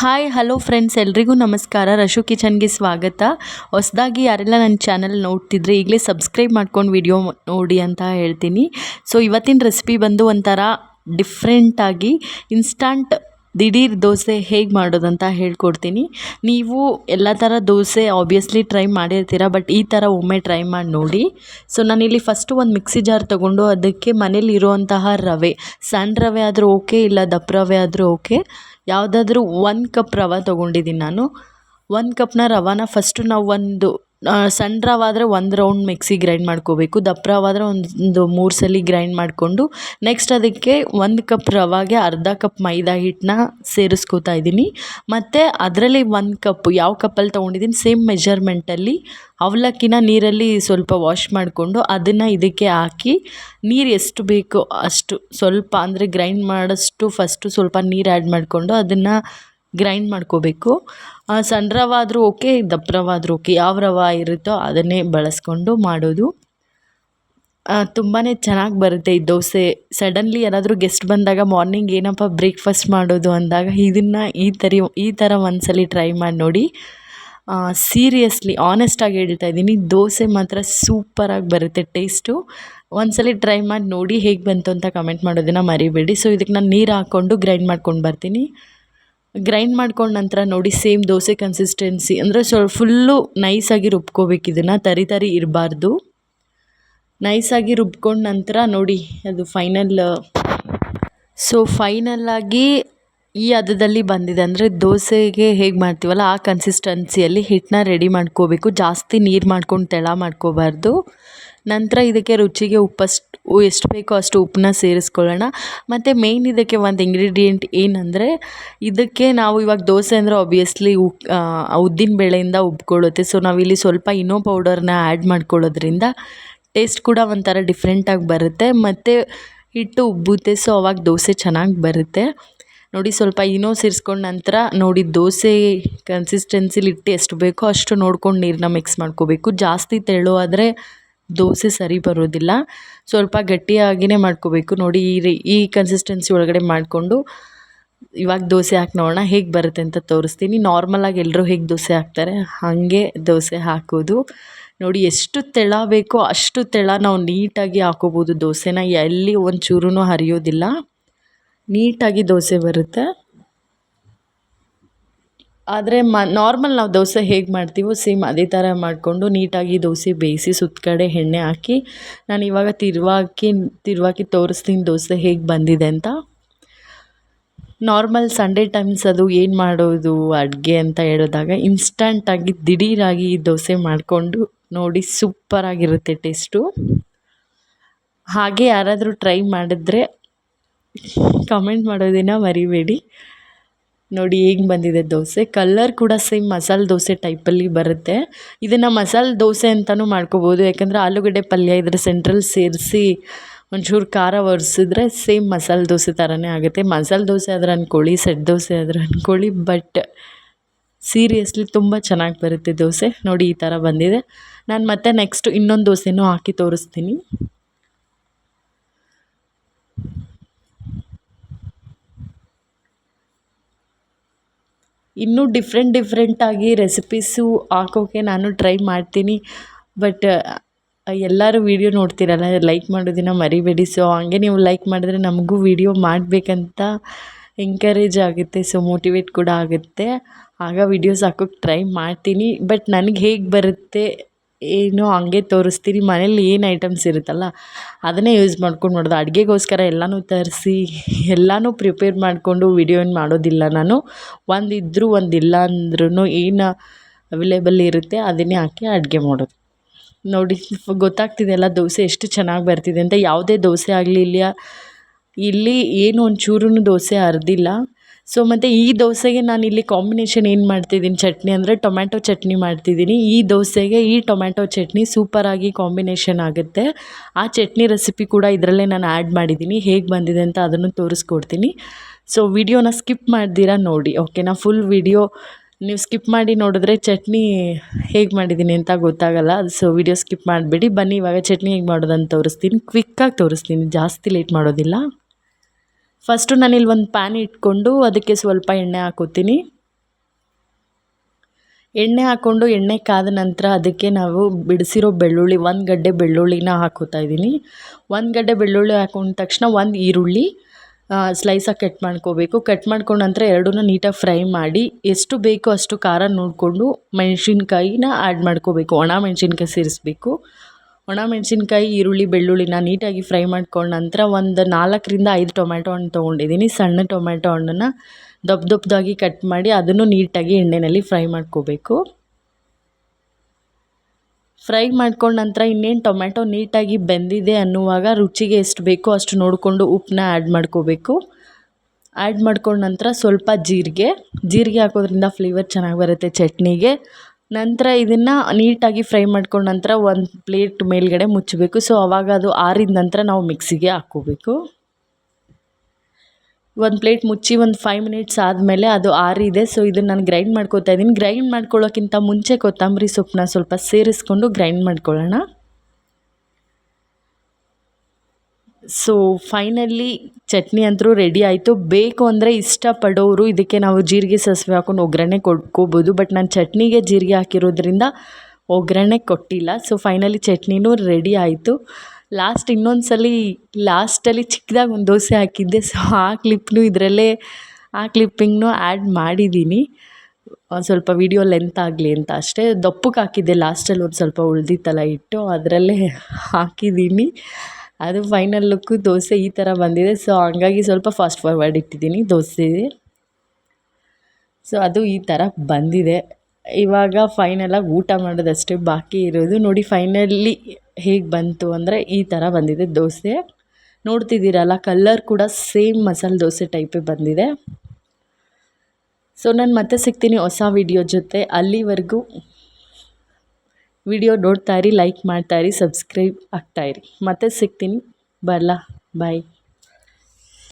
Hi hello friends ಎಲ್ರಿಗೂ ನಮಸ್ಕಾರ. ರಶು ಕಿಚನ್ಗೆ ಸ್ವಾಗತ. ಹೊಸದಾಗಿ ಯಾರೆಲ್ಲ ನನ್ನ ಚಾನಲ್ ನೋಡ್ತಿದ್ರೆ ಈಗಲೇ ಸಬ್ಸ್ಕ್ರೈಬ್ ಮಾಡ್ಕೊಂಡು ವಿಡಿಯೋ ನೋಡಿ ಅಂತ ಹೇಳ್ತೀನಿ. ಸೊ ಇವತ್ತಿನ ರೆಸಿಪಿ ಬಂದು ಒಂಥರ ಡಿಫ್ರೆಂಟಾಗಿ ಇನ್ಸ್ಟಂಟ್ ದಿಢೀರ್ ದೋಸೆ ಹೇಗೆ ಮಾಡೋದಂತ ಹೇಳ್ಕೊಡ್ತೀನಿ. ನೀವು ಎಲ್ಲ ಥರ ದೋಸೆ ಆಬ್ವಿಯಸ್ಲಿ ಟ್ರೈ ಮಾಡಿರ್ತೀರ ಬಟ್ ಈ ಥರ ಒಮ್ಮೆ ಟ್ರೈ ಮಾಡಿ ನೋಡಿ. ಸೊ ನಾನಿಲ್ಲಿ ಫಸ್ಟು ಒಂದು ಮಿಕ್ಸಿ ಜಾರ್ ತೊಗೊಂಡು ಅದಕ್ಕೆ ಮನೇಲಿ ಇರುವಂತಹ ರವೆ, ಸಣ್ಣ ರವೆ ಆದರೂ ಓಕೆ ಇಲ್ಲ ದಪ್ಪ ರವೆ ಆದರೂ ಓಕೆ ಯಾವುದಾದ್ರೂ ಒಂದು ಕಪ್ ರವೆ ತೊಗೊಂಡಿದ್ದೀನಿ ನಾನು. ಒಂದು ಕಪ್ನ ರವಾನ ಫಸ್ಟು ನಾವು ಒಂದು ಸಣ್ಣ ರವಾದರೆ ಒಂದು ರೌಂಡ್ ಮಿಕ್ಸಿ ಗ್ರೈಂಡ್ ಮಾಡ್ಕೋಬೇಕು. ದಪ್ಪ ರವಾದರೆ ಒಂದು ಮೂರು ಸಲ ಗ್ರೈಂಡ್ ಮಾಡಿಕೊಂಡು ನೆಕ್ಸ್ಟ್ ಅದಕ್ಕೆ ಒಂದು ಕಪ್ ರವಾಗೆ ಅರ್ಧ ಕಪ್ ಮೈದಾ ಹಿಟ್ಟನ್ನ ಸೇರಿಸ್ಕೋತಾ ಇದ್ದೀನಿ. ಮತ್ತು ಅದರಲ್ಲಿ ಒಂದು ಕಪ್ ಯಾವ ಕಪ್ಪಲ್ಲಿ ತೊಗೊಂಡಿದ್ದೀನಿ ಸೇಮ್ ಮೆಜರ್ಮೆಂಟಲ್ಲಿ ಅವಲಕ್ಕಿನ ನೀರಲ್ಲಿ ಸ್ವಲ್ಪ ವಾಶ್ ಮಾಡಿಕೊಂಡು ಅದನ್ನು ಇದಕ್ಕೆ ಹಾಕಿ, ನೀರು ಎಷ್ಟು ಬೇಕೋ ಅಷ್ಟು ಸ್ವಲ್ಪ, ಅಂದರೆ ಗ್ರೈಂಡ್ ಮಾಡೋಷ್ಟು ಫಸ್ಟು ಸ್ವಲ್ಪ ನೀರು ಆ್ಯಡ್ ಮಾಡಿಕೊಂಡು ಅದನ್ನು ಗ್ರೈಂಡ್ ಮಾಡ್ಕೋಬೇಕು. ಸಣ್ಣ ರವೆ ಆದರೂ ಓಕೆ ದಪ್ಪ ರವೆ ಆದರೂ ಓಕೆ, ಯಾವ ರವ ಇರುತ್ತೋ ಅದನ್ನೇ ಬಳಸ್ಕೊಂಡು ಮಾಡೋದು. ತುಂಬಾ ಚೆನ್ನಾಗಿ ಬರುತ್ತೆ ಈ ದೋಸೆ. ಸಡನ್ಲಿ ಏನಾದರೂ ಗೆಸ್ಟ್ ಬಂದಾಗ ಮಾರ್ನಿಂಗ್ ಏನಪ್ಪ ಬ್ರೇಕ್ಫಾಸ್ಟ್ ಮಾಡೋದು ಅಂದಾಗ ಇದನ್ನು ಈ ಥರ ಈ ಥರ ಒಂದ್ಸಲ ಟ್ರೈ ಮಾಡಿ ನೋಡಿ. ಸೀರಿಯಸ್ಲಿ ಆನೆಸ್ಟಾಗಿ ಹೇಳ್ತಾ ಇದ್ದೀನಿ, ದೋಸೆ ಮಾತ್ರ ಸೂಪರಾಗಿ ಬರುತ್ತೆ ಟೇಸ್ಟು. ಒಂದ್ಸಲ ಟ್ರೈ ಮಾಡಿ ನೋಡಿ ಹೇಗೆ ಬಂತು ಅಂತ ಕಮೆಂಟ್ ಮಾಡೋದನ್ನು ಮರಿಬೇಡಿ. ಸೊ, ಇದಕ್ಕೆ ನಾನು ನೀರು ಹಾಕ್ಕೊಂಡು ಗ್ರೈಂಡ್ ಮಾಡ್ಕೊಂಡು ಬರ್ತೀನಿ. ಗ್ರೈಂಡ್ ಮಾಡ್ಕೊಂಡ ನಂತರ ನೋಡಿ ಸೇಮ್ ದೋಸೆ ಕನ್ಸಿಸ್ಟೆನ್ಸಿ ಅಂದರೆ ಸ್ವಲ್ಪ ಫುಲ್ಲು ನೈಸಾಗಿ ರುಬ್ಕೋಬೇಕು ಇದನ್ನು, ತರಿ ತರಿ ಇರಬಾರ್ದು. ನೈಸಾಗಿ ರುಬ್ಕೊಂಡ ನಂತರ ನೋಡಿ ಅದು ಫೈನಲ್ ಸೊ ಫೈನಲ್ಲಾಗಿ ಈ ಹದದಲ್ಲಿ ಬಂದಿದೆ ಅಂದರೆ ದೋಸೆಗೆ ಹೇಗೆ ಮಾಡ್ತೀವಲ್ಲ, ಆ ಕನ್ಸಿಸ್ಟೆನ್ಸಿಯಲ್ಲಿ ಹಿಟ್ಟನ್ನ ರೆಡಿ ಮಾಡ್ಕೋಬೇಕು. ಜಾಸ್ತಿ ನೀರು ಮಾಡ್ಕೊಂಡು ತೆಳ ಮಾಡ್ಕೋಬಾರ್ದು. ನಂತರ ಇದಕ್ಕೆ ರುಚಿಗೆ ಉಪ್ಪಷ್ಟು ಎಷ್ಟು ಬೇಕೋ ಅಷ್ಟು ಉಪ್ಪನ್ನ ಸೇರಿಸ್ಕೊಳ್ಳೋಣ. ಮತ್ತು ಮೇಯ್ನ್ ಇದಕ್ಕೆ ಒಂದು ಇಂಗ್ರೀಡಿಯೆಂಟ್ ಏನಂದರೆ, ಇದಕ್ಕೆ ನಾವು ಇವಾಗ ದೋಸೆ ಅಂದರೆ ಆಬ್ವಿಯಸ್ಲಿ ಉದ್ದಿನ ಬೇಳೆಯಿಂದ ಉಬ್ಕೊಳ್ಳುತ್ತೆ ಸೊ ನಾವಿಲ್ಲಿ ಸ್ವಲ್ಪ ಇನ್ನೋ ಪೌಡರ್ನ ಆ್ಯಡ್ ಮಾಡ್ಕೊಳ್ಳೋದ್ರಿಂದ ಟೇಸ್ಟ್ ಕೂಡ ಒಂಥರ ಡಿಫ್ರೆಂಟಾಗಿ ಬರುತ್ತೆ. ಮತ್ತು ಹಿಟ್ಟು ಉಬ್ಬುತ್ತೆ ಸೊ ಅವಾಗ ದೋಸೆ ಚೆನ್ನಾಗಿ ಬರುತ್ತೆ. ನೋಡಿ ಸ್ವಲ್ಪ ಇನೋ ಸೇರಿಸ್ಕೊಂಡ ನಂತರ ನೋಡಿ ದೋಸೆ ಕನ್ಸಿಸ್ಟೆನ್ಸಿಲಿ ಹಿಟ್ಟು ಎಷ್ಟು ಬೇಕೋ ಅಷ್ಟು ನೋಡ್ಕೊಂಡು ನೀರನ್ನ ಮಿಕ್ಸ್ ಮಾಡ್ಕೋಬೇಕು. ಜಾಸ್ತಿ ತೆಳು ಆದರೆ ದೋಸೆ ಸರಿ ಬರೋದಿಲ್ಲ. ಸ್ವಲ್ಪ ಗಟ್ಟಿಯಾಗಿಯೇ ಮಾಡ್ಕೋಬೇಕು. ನೋಡಿ ಈ ರೀ, ಈ ಕನ್ಸಿಸ್ಟೆನ್ಸಿ ಒಳಗಡೆ ಮಾಡಿಕೊಂಡು ಇವಾಗ ದೋಸೆ ಹಾಕಿ ನೋಡೋಣ, ಹೇಗೆ ಬರುತ್ತೆ ಅಂತ ತೋರಿಸ್ತೀನಿ. ನಾರ್ಮಲಾಗಿ ಎಲ್ಲರೂ ಹೇಗೆ ದೋಸೆ ಹಾಕ್ತಾರೆ, ಹಾಗೆ ದೋಸೆ ಹಾಕೋದು. ನೋಡಿ ಎಷ್ಟು ತೆಳ ಬೇಕೋ ಅಷ್ಟು ತೆಳ ನಾವು ನೀಟಾಗಿ ಹಾಕೋಬೋದು ದೋಸೆನ. ಎಲ್ಲಿ ಒಂದು ಚೂರೂ ಹರಿಯೋದಿಲ್ಲ. ನೀಟಾಗಿ ದೋಸೆ ಬರುತ್ತೆ. ಆದರೆ ಮ ನಾರ್ಮಲ್ ನಾವು ದೋಸೆ ಹೇಗೆ ಮಾಡ್ತೀವೋ ಸೇಮ್ ಅದೇ ಥರ ಮಾಡಿಕೊಂಡು ನೀಟಾಗಿ ದೋಸೆ ಬೇಯಿಸಿ ಸುತ್ತ ಕಡೆ ಎಣ್ಣೆ ಹಾಕಿ ನಾನು ಇವಾಗ ತಿರುವಾಕಿ ತಿರುವಾಕಿ ತೋರಿಸ್ತೀನಿ ದೋಸೆ ಹೇಗೆ ಬಂದಿದೆ ಅಂತ. ನಾರ್ಮಲ್ ಸಂಡೇ ಟೈಮ್ಸ್ ಅದು ಏನು ಮಾಡೋದು ಅಡುಗೆ ಅಂತ ಹೇಳಿದಾಗ ಇನ್ಸ್ಟಂಟಾಗಿ ದಿಢೀರಾಗಿ ದೋಸೆ ಮಾಡಿಕೊಂಡು ನೋಡಿ ಸೂಪರಾಗಿರುತ್ತೆ ಟೇಸ್ಟು ಹಾಗೆ ಯಾರಾದರೂ ಟ್ರೈ ಮಾಡಿದ್ರೆ ಕಮೆಂಟ್ ಮಾಡೋದನ್ನು ಮರಿಬೇಡಿ. ನೋಡಿ ಹೇಗೆ ಬಂದಿದೆ ದೋಸೆ. ಕಲ್ಲರ್ ಕೂಡ ಸೇಮ್ ಮಸಾಲೆ ದೋಸೆ ಟೈಪಲ್ಲಿ ಬರುತ್ತೆ. ಇದನ್ನು ಮಸಾಲೆ ದೋಸೆ ಅಂತಲೂ ಮಾಡ್ಕೋಬೋದು. ಯಾಕಂದರೆ ಆಲೂಗಡ್ಡೆ ಪಲ್ಯ ಇದ್ರೆ ಸೆಂಟ್ರಲ್ ಸೇರಿಸಿ ಒಂಚೂರು ಖಾರ ಒರೆಸಿದ್ರೆ ಸೇಮ್ ಮಸಾಲೆ ದೋಸೆ ಥರನೇ ಆಗುತ್ತೆ. ಮಸಾಲೆ ದೋಸೆ ಆದರೆ ಅಂದ್ಕೊಳ್ಳಿ ಸೆಟ್ ದೋಸೆ ಆದರೆ ಅಂದ್ಕೊಳ್ಳಿ ಬಟ್ ಸೀರಿಯಸ್ಲಿ ತುಂಬ ಚೆನ್ನಾಗಿ ಬರುತ್ತೆ ದೋಸೆ. ನೋಡಿ ಈ ಥರ ಬಂದಿದೆ. ನಾನು ಮತ್ತೆ ನೆಕ್ಸ್ಟ್ ಇನ್ನೊಂದು ದೋಸೆನೂ ಹಾಕಿ ತೋರಿಸ್ತೀನಿ. ಇನ್ನೂ ಡಿಫ್ರೆಂಟ್ ಡಿಫ್ರೆಂಟಾಗಿ ರೆಸಿಪೀಸು ಹಾಕೋಕ್ಕೆ ನಾನು ಟ್ರೈ ಮಾಡ್ತೀನಿ. ಬಟ್ ಎಲ್ಲರೂ ವೀಡಿಯೋ ನೋಡ್ತೀರಲ್ಲ ಲೈಕ್ ಮಾಡೋದಿನ ಮರಿಬೇಡಿ. ಸೊ ಹಂಗೆ ನೀವು ಲೈಕ್ ಮಾಡಿದ್ರೆ ನಮಗೂ ವೀಡಿಯೋ ಮಾಡಬೇಕಂತ ಎಂಕರೇಜ್ ಆಗುತ್ತೆ. ಸೊ ಮೋಟಿವೇಟ್ ಕೂಡ ಆಗುತ್ತೆ. ಆಗ ವೀಡಿಯೋಸ್ ಹಾಕೋಕೆ ಟ್ರೈ ಮಾಡ್ತೀನಿ. ಬಟ್ ನನಗೆ ಹೇಗೆ ಬರುತ್ತೆ ಏನು ಹಂಗೆ ತೋರಿಸ್ತೀನಿ ಮನೇಲಿ ಏನು ಐಟಮ್ಸ್ ಇರುತ್ತಲ್ಲ, ಅದನ್ನೇ ಯೂಸ್ ಮಾಡ್ಕೊಂಡು ಮಾಡೋದು ಅಡುಗೆಗೋಸ್ಕರ ಎಲ್ಲನೂ ತರಿಸಿ, ಎಲ್ಲನೂ ಪ್ರಿಪೇರ್ ಮಾಡಿಕೊಂಡು ವೀಡಿಯೋ ಮಾಡೋದಿಲ್ಲ ನಾನು. ಒಂದು ಇದ್ದರೂ ಒಂದು ಇಲ್ಲ ಅಂದ್ರೂ ಏನು ಅವೈಲೇಬಲ್ ಇರುತ್ತೆ, ಅದನ್ನೇ ಹಾಕಿ ಅಡುಗೆ ಮಾಡೋದು. ನೋಡಿ ಗೊತ್ತಾಗ್ತಿದೆಯಲ್ಲ ದೋಸೆ ಎಷ್ಟು ಚೆನ್ನಾಗಿ ಬರ್ತಿದೆ ಅಂತ. ಯಾವುದೇ ದೋಸೆ ಆಗಲಿ ಇಲ್ಲಿ ಇಲ್ಲಿ ಏನು ಒಂಚೂರು ದೋಸೆ ಹರಿದಿಲ್ಲ. ಸೊ ಮತ್ತು ಈ ದೋಸೆಗೆ ನಾನು ಇಲ್ಲಿ ಕಾಂಬಿನೇಷನ್ ಏನು ಮಾಡ್ತಿದ್ದೀನಿ? ಚಟ್ನಿ ಅಂದರೆ ಟೊಮ್ಯಾಟೊ ಚಟ್ನಿ ಮಾಡ್ತಿದ್ದೀನಿ. ಈ ದೋಸೆಗೆ ಈ ಟೊಮ್ಯಾಟೊ ಚಟ್ನಿ ಸೂಪರಾಗಿ ಕಾಂಬಿನೇಷನ್ ಆಗುತ್ತೆ. ಆ ಚಟ್ನಿ ರೆಸಿಪಿ ಕೂಡ ಇದರಲ್ಲೇ ನಾನು ಆ್ಯಡ್ ಮಾಡಿದ್ದೀನಿ. ಹೇಗೆ ಬಂದಿದೆ ಅಂತ ಅದನ್ನು ತೋರಿಸ್ಕೊಡ್ತೀನಿ. ಸೊ ವಿಡಿಯೋನ ಸ್ಕಿಪ್ ಮಾಡ್ದಿರಾ ನೋಡಿ ಓಕೆನಾ ಫುಲ್ ವಿಡಿಯೋ ನೀವು ಸ್ಕಿಪ್ ಮಾಡಿ ನೋಡಿದ್ರೆ ಚಟ್ನಿ ಹೇಗೆ ಮಾಡಿದ್ದೀನಿ ಅಂತ ಗೊತ್ತಾಗಲ್ಲ. ಸೊ ವಿಡಿಯೋ ಸ್ಕಿಪ್ ಮಾಡಿಬಿಡಿ. ಬನ್ನಿ, ಇವಾಗ ಚಟ್ನಿ ಹೇಗೆ ಮಾಡೋದಂತ ತೋರಿಸ್ತೀನಿ. ಕ್ವಿಕ್ಕಾಗಿ ತೋರಿಸ್ತೀನಿ, ಜಾಸ್ತಿ ಲೇಟ್ ಮಾಡೋದಿಲ್ಲ. ಫಸ್ಟು ನಾನಿಲ್ಲಿ ಒಂದು ಪ್ಯಾನ್ ಇಟ್ಕೊಂಡು ಅದಕ್ಕೆ ಸ್ವಲ್ಪ ಎಣ್ಣೆ ಹಾಕೋತೀನಿ. ಎಣ್ಣೆ ಹಾಕ್ಕೊಂಡು ಎಣ್ಣೆ ಕಾದ ನಂತರ ಅದಕ್ಕೆ ನಾವು ಬಿಡಿಸಿರೋ ಬೆಳ್ಳುಳ್ಳಿ, ಒಂದು ಗಡ್ಡೆ ಬೆಳ್ಳುಳ್ಳಿನ ಹಾಕೋತಾ ಇದ್ದೀನಿ. ಒಂದು ಗಡ್ಡೆ ಬೆಳ್ಳುಳ್ಳಿ ಹಾಕೊಂಡ ತಕ್ಷಣ ಒಂದು ಈರುಳ್ಳಿ ಸ್ಲೈಸಾಗಿ ಕಟ್ ಮಾಡ್ಕೋಬೇಕು. ಕಟ್ ಮಾಡ್ಕೊಂಡ ನಂತರ ಎರಡೂ ನೀಟಾಗಿ ಫ್ರೈ ಮಾಡಿ, ಎಷ್ಟು ಬೇಕೋ ಅಷ್ಟು ಖಾರ ನೋಡಿಕೊಂಡು ಮೆಣಸಿನ್ಕಾಯಿನ ಆ್ಯಡ್ ಮಾಡ್ಕೋಬೇಕು. ಒಣ ಮೆಣಸಿನ್ಕಾಯಿ ಸೇರಿಸ್ಬೇಕು. ಒಣ ಮೆಣಸಿನ್ಕಾಯಿ, ಈರುಳ್ಳಿ, ಬೆಳ್ಳುಳ್ಳಿನ ನೀಟಾಗಿ ಫ್ರೈ ಮಾಡ್ಕೊಂಡ ನಂತರ ಒಂದು ನಾಲ್ಕರಿಂದ ಐದು ಟೊಮ್ಯಾಟೊ ಹಣ್ಣು ತೊಗೊಂಡಿದ್ದೀನಿ. ಸಣ್ಣ ಟೊಮ್ಯಾಟೊ ಹಣ್ಣನ್ನು ದಪ್ಪ ದಪ್ಪದಾಗಿ ಕಟ್ ಮಾಡಿ ಅದನ್ನು ನೀಟಾಗಿ ಎಣ್ಣೆಯಲ್ಲಿ ಫ್ರೈ ಮಾಡ್ಕೋಬೇಕು. ಫ್ರೈ ಮಾಡ್ಕೊಂಡ ನಂತರ ಇನ್ನೇನು ಟೊಮ್ಯಾಟೊ ನೀಟಾಗಿ ಬೆಂದಿದೆ ಅನ್ನುವಾಗ ರುಚಿಗೆ ಎಷ್ಟು ಬೇಕೋ ಅಷ್ಟು ನೋಡಿಕೊಂಡು ಉಪ್ಪನ್ನ ಆ್ಯಡ್ ಮಾಡ್ಕೋಬೇಕು. ಆ್ಯಡ್ ಮಾಡ್ಕೊಂಡ ನಂತರ ಸ್ವಲ್ಪ ಜೀರಿಗೆ ಜೀರಿಗೆ ಹಾಕೋದ್ರಿಂದ ಫ್ಲೇವರ್ ಚೆನ್ನಾಗಿ ಬರುತ್ತೆ ಚಟ್ನಿಗೆ. ನಂತರ ಇದನ್ನು ನೀಟಾಗಿ ಫ್ರೈ ಮಾಡ್ಕೊಂಡ ನಂತರ ಒಂದು ಪ್ಲೇಟ್ ಮೇಲ್ಗಡೆ ಮುಚ್ಚಬೇಕು. ಸೊ ಆವಾಗ ಅದು ಆರಿದ ನಂತರ ನಾವು ಮಿಕ್ಸಿಗೆ ಹಾಕೋಬೇಕು. ಒಂದು ಪ್ಲೇಟ್ ಮುಚ್ಚಿ ಒಂದು ಫೈವ್ ಮಿನಿಟ್ಸ್ ಆದಮೇಲೆ ಅದು ಆರಿದೆ. ಸೊ ಇದನ್ನು ನಾನು ಗ್ರೈಂಡ್ ಮಾಡ್ಕೊತಾ ಇದ್ದೀನಿ. ಗ್ರೈಂಡ್ ಮಾಡ್ಕೊಳ್ಳೋಕ್ಕಿಂತ ಮುಂಚೆ ಕೊತ್ತಂಬರಿ ಸೊಪ್ಪನ್ನ ಸ್ವಲ್ಪ ಸೇರಿಸ್ಕೊಂಡು ಗ್ರೈಂಡ್ ಮಾಡ್ಕೊಳ್ಳೋಣ. ಸೊ ಫೈನಲಿ ಚಟ್ನಿ ಅಂತೂ ರೆಡಿ ಆಯಿತು. ಬೇಕು ಅಂದರೆ ಇಷ್ಟಪಡೋರು ಇದಕ್ಕೆ ನಾವು ಜೀರಿಗೆ ಸಾಸಿವೆ ಹಾಕೊಂಡು ಒಗ್ಗರಣೆ ಕೊಟ್ಕೋಬೋದು ಬಟ್ ನಾನು ಚಟ್ನಿಗೆ ಜೀರಿಗೆ ಹಾಕಿರೋದ್ರಿಂದ ಒಗ್ಗರಣೆ ಕೊಟ್ಟಿಲ್ಲ. ಸೊ ಫೈನಲಿ ಚಟ್ನಿನೂ ರೆಡಿ ಆಯಿತು. ಲಾಸ್ಟ್ ಇನ್ನೊಂದು ಸಲ ಲಾಸ್ಟಲ್ಲಿ ಚಿಕ್ಕದಾಗಿ ಒಂದು ದೋಸೆ ಹಾಕಿದ್ದೆ. ಸೊ ಆ ಕ್ಲಿಪ್ನು ಇದರಲ್ಲೇ, ಆ ಕ್ಲಿಪ್ಪಿಂಗ್ನು ಆ್ಯಡ್ ಮಾಡಿದ್ದೀನಿ ಒಂದು ಸ್ವಲ್ಪ ವೀಡಿಯೋ ಲೆಂತ್ ಆಗಲಿ ಅಂತ ಅಷ್ಟೇ. ದಪ್ಪಕ್ಕೆ ಹಾಕಿದ್ದೆ. ಲಾಸ್ಟಲ್ಲಿ ಒಂದು ಸ್ವಲ್ಪ ಉಳಿದಿತ್ತಲ್ಲ ಇಟ್ಟು ಅದರಲ್ಲೇ ಹಾಕಿದ್ದೀನಿ ಅದು ಫೈನಲ್ ಲುಕ್ಕು ದೋಸೆ ಈ ಥರ ಬಂದಿದೆ. ಸೊ ಹಂಗಾಗಿ ಸ್ವಲ್ಪ ಫಾಸ್ಟ್ ಫಾರ್ವರ್ಡ್ ಇಟ್ಟಿದ್ದೀನಿ ದೋಸೆ. ಸೊ ಅದು ಈ ಥರ ಬಂದಿದೆ. ಇವಾಗ ಫೈನಲಾಗಿ ಊಟ ಮಾಡೋದಷ್ಟೇ ಬಾಕಿ ಇರೋದು. ನೋಡಿ ಫೈನಲಿ ಹೇಗೆ ಬಂತು ಅಂದರೆ ಈ ಥರ ಬಂದಿದೆ ದೋಸೆ. ನೋಡ್ತಿದ್ದೀರಲ್ಲ ಕಲ್ಲರ್ ಕೂಡ ಸೇಮ್ ಮಸಾಲೆ ದೋಸೆ ಟೈಪೇ ಬಂದಿದೆ. ಸೊ ನಾನು ಮತ್ತೆ ಸಿಗ್ತೀನಿ ಹೊಸ ವಿಡಿಯೋ ಜೊತೆ. ಅಲ್ಲಿವರೆಗೂ ವಿಡಿಯೋ ನೋಡ್ತಾಯಿರಿ ಲೈಕ್ ಮಾಡ್ತಾಯಿರಿ ಸಬ್ಸ್ಕ್ರೈಬ್ ಆಗ್ತಾಯಿರಿ ಮತ್ತೆ ಸಿಗ್ತೀನಿ. ಬರಲಾ ಬಾಯ್